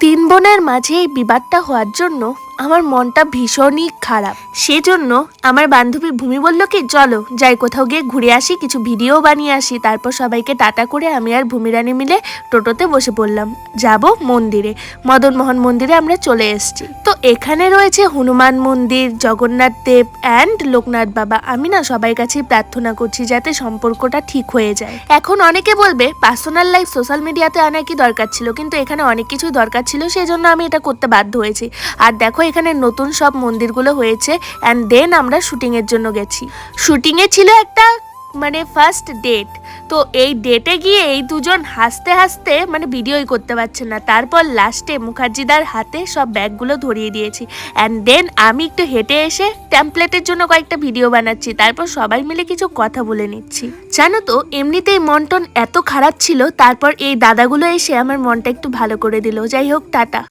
তিন বোনের মাঝে এই বিবাদটা হওয়ার জন্য আমার মনটা ভীষণই খারাপ। সেজন্য আমার বান্ধবী ভূমি বলল কি, চলো, যাই কোথাও গিয়ে ঘুরে আসি, কিছু ভিডিও বানিয়ে আসি। তারপর সবাইকে টাটা করে আমি আর ভূমিরানি মিলে টোটোতে বসে পড়লাম। যাব মন্দিরে। মদন মোহন মন্দিরে আমরা চলে এসেছি। তো এখানে রয়েছে হনুমান মন্দির, জগন্নাথ দেব অ্যান্ড লোকনাথ বাবা। আমি না সবাই কাছেই প্রার্থনা করছি যাতে সম্পর্কটা ঠিক হয়ে যায়। এখন অনেকে বলবে পার্সোনাল লাইফ সোশ্যাল মিডিয়াতে আনা কি দরকার ছিল? কিন্তু এখানে অনেক কিছুই দরকার ছিল সেই জন্য আমি এটা করতে বাধ্য হয়েছি। আর দেখো এখানে নতুন সব মন্দিরগুলো হয়েছে অ্যান্ড দেন আমরা শুটিংয়ের জন্য গেছি। শুটিংয়ে ছিল একটা মানে ফার্স্ট ডেট তো এই ডেটে গিয়ে এই দুজন হাসতে হাসতে মানে ভিডিওই করতে পারছে না। তারপর লাস্টে মুখার্জিদার হাতে সব ব্যাগগুলো ধরিয়ে দিয়েছি। অ্যান্ড দেন আমি একটু হেঁটে এসে ট্যাম্পলেটের জন্য কয়েকটা ভিডিও বানাচ্ছি। তারপর সবাই মিলে কিছু কথা বলে নিচ্ছি। জানো তো, এমনিতেই মন টন এত খারাপ ছিল, তারপর এই দাদাগুলো এসে আমার মনটা একটু ভালো করে দিল। যাই হোক, টাটা।